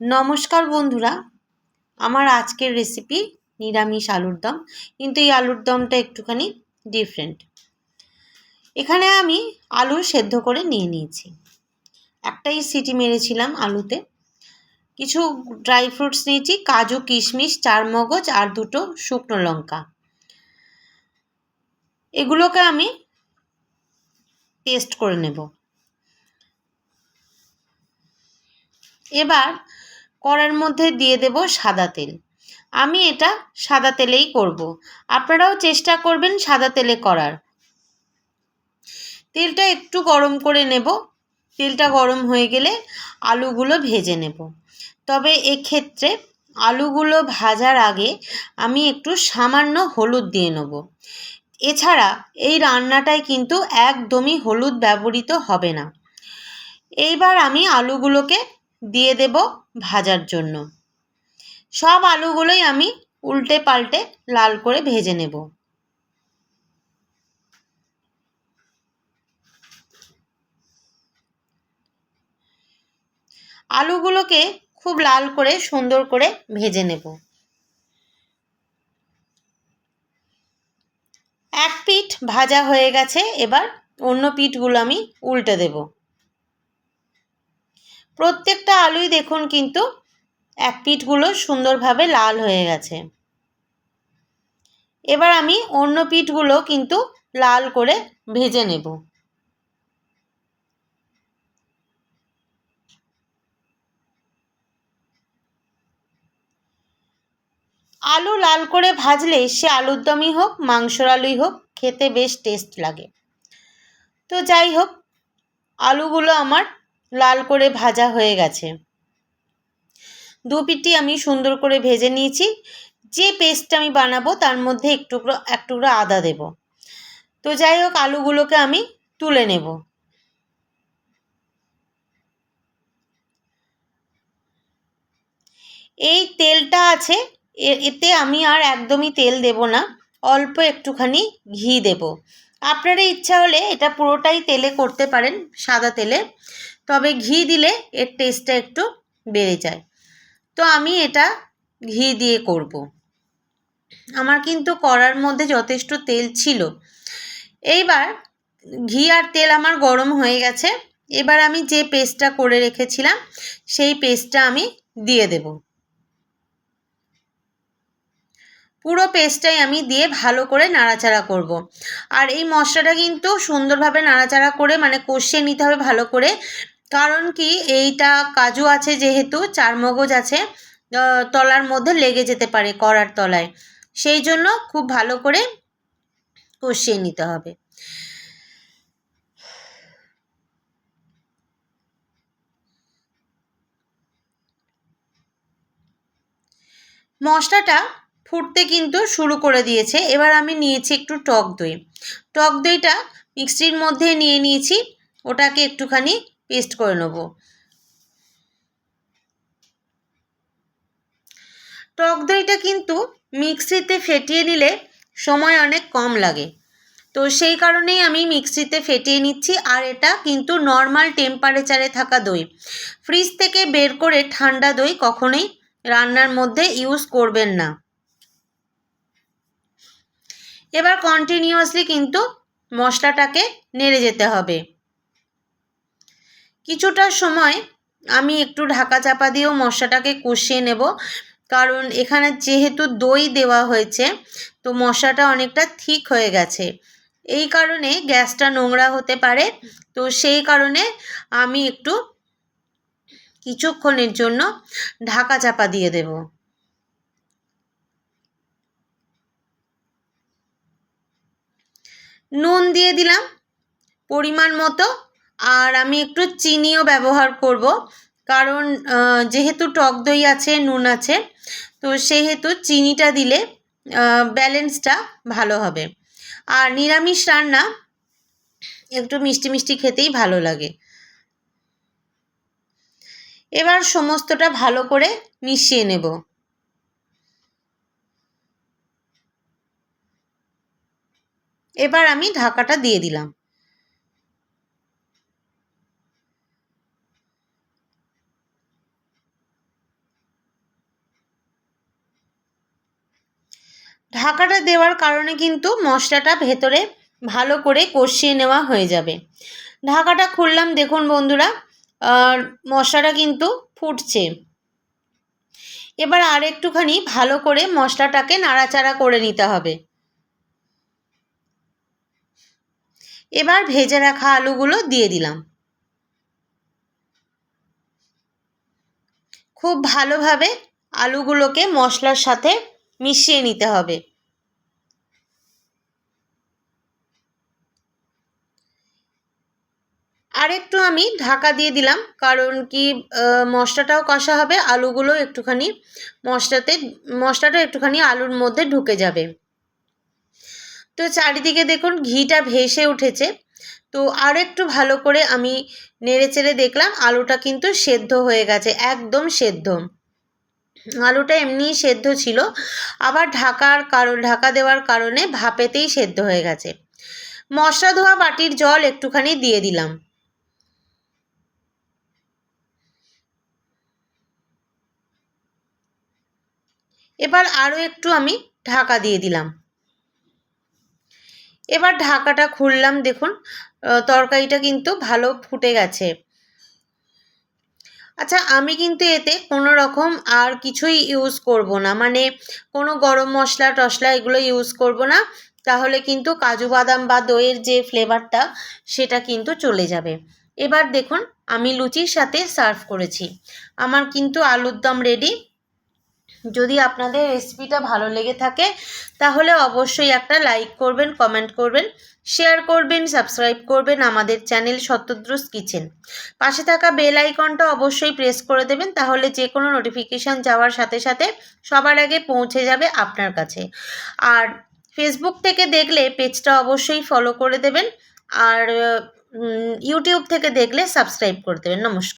নমস্কার বন্ধুরা, আমার আজকের রেসিপি নিরামিষ আলুর দম, কিন্তু এই আলুর দমটা একটুখানি ডিফারেন্ট এখানে আমি আলু সেদ্ধ করে নিয়ে নিয়েছি। একটাই সিটি মেরেছিলাম আলুতে। কিছু ড্রাই ফ্রুটস নিয়েছি, কাজু, কিশমিশ চার মগজ আর দুটো শুকনো লঙ্কা। এগুলোকে আমি পেস্ট করে নেব। এবার কড়ার মধ্যে দিয়ে দেব সাদা তেল। আমি এটা সাদা তেলেই করব। আপনারাও চেষ্টা করবেন সাদা তেলে করার। তেলটা একটু গরম করে নেব। তেলটা গরম হয়ে গেলে আলুগুলো ভেজে নেব। তবে এক্ষেত্রে আলুগুলো ভাজার আগে আমি একটু সামান্য হলুদ দিয়ে নেব। এছাড়া এই রান্নাটায় কিন্তু একদমই হলুদ ব্যবহৃত হবে না। এইবার আমি আলুগুলোকে দিয়ে দেব ভাজার জন্য। সব আলুগুলোই আমি উল্টে পাল্টে লাল করে ভেজে নেব। আলুগুলোকে খুব লাল করে সুন্দর করে ভেজে নেব। এক পিঠ ভাজা হয়ে গেছে, এবার অন্য পিঠগুলো আমি উল্টে দেব। প্রত্যেকটা আলুই দেখুন কিন্তু এক পিঠগুলো সুন্দরভাবে লাল হয়ে গেছে। এবার আমি অন্য পিঠগুলো কিন্তু লাল করে ভেজে নেব। আলু লাল করে ভাজলে সে আলুর দমই হোক, মাংসর আলুই হোক, খেতে বেশ টেস্ট লাগে। তো যাই হোক, আলুগুলো আমার লাল করে ভাজা হয়ে গেছে। দু পিঠটি আমি সুন্দর করে ভেজে নিয়েছি। যে পেস্টটা আমি বানাবো তার মধ্যে এক টুকরো এক টুকরো আদা দেব। তো যাই হোক, আলুগুলোকে আমি তুলে নেব। এই তেলটা আছে এতে আমি আর একদমই তেল দেব না, অল্প একটুখানি ঘি দেব। আপনারা ইচ্ছা হলে এটা পুরোটাই তেলে করতে পারেন, সাদা তেলে। তবে ঘি দিলে এর টেস্টটা একটু বেড়ে যায়। তো আমি এটা ঘি দিয়ে করব। আমার কিন্তু করার মধ্যে যথেষ্ট তেল ছিল। এইবার ঘি আর তেল আমার গরম হয়ে গেছে। এবার আমি যে পেস্টটা করে রেখেছিলাম, সেই পেস্টটা আমি দিয়ে দেব। পুরো পেস্টটাই আমি দিয়ে ভালো করে নাড়াচাড়া করব। আর এই মশলাটা কিন্তু সুন্দরভাবে নাড়াচাড়া করে মানে কষিয়ে নিতে হবে ভালো করে। কারণ কি, এইটা কাজু আছে যেহেতু, চার মগজ আছে তলার মধ্যে লেগে যেতে পারে কড়ার তলায়। সেই জন্য খুব ভালো করে কষিয়ে নিতে হবে। মশলাটা ফুটতে কিন্তু শুরু করে দিয়েছে। এবার আমি নিয়েছি একটু টক দই। টক দইটা মিক্সির মধ্যে নিয়ে নিয়েছি। ওটাকে একটুখানি পেস্ট করে নেব। টক দইটা কিন্তু মিক্সিতে ফেটিয়ে নিলে সময় অনেক কম লাগে। তো সেই কারণেই আমি মিক্সিতে ফেটিয়ে নিচ্ছি। আর এটা কিন্তু নর্মাল টেম্পারেচারে থাকা দই। ফ্রিজ থেকে বের করে ঠান্ডা দই কখনোই রান্নার মধ্যে ইউজ করবেন না। এবার কন্টিনিউয়াসলি কিন্তু মশলাটাকে নেড়ে যেতে হবে। কিছুটা সময় আমি একটু ঢাকা চাপা দিয়েও মশলাটাকে কষিয়ে নেব, কারণ এখানে যেহেতু দই দেওয়া হয়েছে, তো মশলাটা অনেকটা ঠিক হয়ে গেছে। এই কারণে গ্যাসটা নোংরা হতে পারে, তো সেই কারণে আমি একটু কিছুক্ষণের জন্য ঢাকা চাপা দিয়ে দেব। নুন দিয়ে দিলাম পরিমাণ মতো। আর আমি একটু চিনিও ব্যবহার করব, কারণ যেহেতু টক দই আছে, নুন আছে, তো সেহেতু চিনিটা দিলে ব্যালেন্সটা ভালো হবে। আর নিরামিষ রান্না একটু মিষ্টি মিষ্টি খেতেই ভালো লাগে। এবার সমস্তটা ভালো করে মিশিয়ে নেব। এবার আমি ঢাকাটা দিয়ে দিলাম। ঢাকাটা দেওয়ার কারণে কিন্তু মশলাটা ভেতরে ভালো করে কষিয়ে নেওয়া হয়ে যাবে। ঢাকাটা খুললাম, দেখুন বন্ধুরা মশলাটা কিন্তু ফুটছে। এবার আর একটুখানি ভালো করে মশলাটাকে নাড়াচাড়া করে নিতে হবে। এবার ভেজে রাখা আলুগুলো দিয়ে দিলাম। খুব ভালোভাবে আলুগুলোকে মশলার সাথে মিশিয়ে নিতে হবে। আর একটু আমি ঢাকা দিয়ে দিলাম, কারণ কি মশলাটাও কষা হবে, আলুগুলো একটুখানি মশলাতে, মশলাটা একটুখানি আলুর মধ্যে ঢুকে যাবে। তো চারিদিকে দেখুন ঘিটা ভেসে উঠেছে। তো আর একটু ভালো করে আমি নেড়ে চেড়ে দেখলাম, আলুটা কিন্তু সেদ্ধ হয়ে গেছে, একদম সেদ্ধ। আলুটা এমনিই সেদ্ধ ছিল, আবার ঢাকার কারণ, ঢাকা দেওয়ার কারণে ভাপেতেই সেদ্ধ হয়ে গেছে। মশলা ধোয়া বাটির জল একটুখানি দিয়ে দিলাম। এবার আরও একটু আমি ঢাকা দিয়ে দিলাম। এবার ঢাকাটা খুললাম, দেখুন তরকারিটা কিন্তু ভালো ফুটে গেছে। আচ্ছা আমি কিন্তু এতে কোনো রকম আর কিছুই ইউজ করব না মানে কোনো গরম মশলা টশলা এগুলো ইউজ করব না, তাহলে কিন্তু কাজু বাদাম বা দইয়ের যে ফ্লেভারটা সেটা কিন্তু চলে যাবে। এবার দেখুন, আমি লুচির সাথে সার্ভ করেছি। আমার কিন্তু আলুর দম রেডি যদি আপনাদের রেসিপিটা ভালো লেগে থাকে, তাহলে অবশ্যই একটা লাইক করবেন কমেন্ট করবেন শেয়ার করবেন সাবস্ক্রাইব করবেন আমাদের চ্যানেল সত্যদ্রুস কিচেন পাশে থাকা বেল আইকনটা অবশ্যই প্রেস করে দেবেন, তাহলে যে কোনো নোটিফিকেশান যাওয়ার সাথে সাথে সবার আগে পৌঁছে যাবে আপনার কাছে। আর ফেসবুক থেকে দেখলে পেজটা অবশ্যই ফলো করে দেবেন, আর ইউটিউব থেকে দেখলে সাবস্ক্রাইব করে দেবেন। নমস্কার।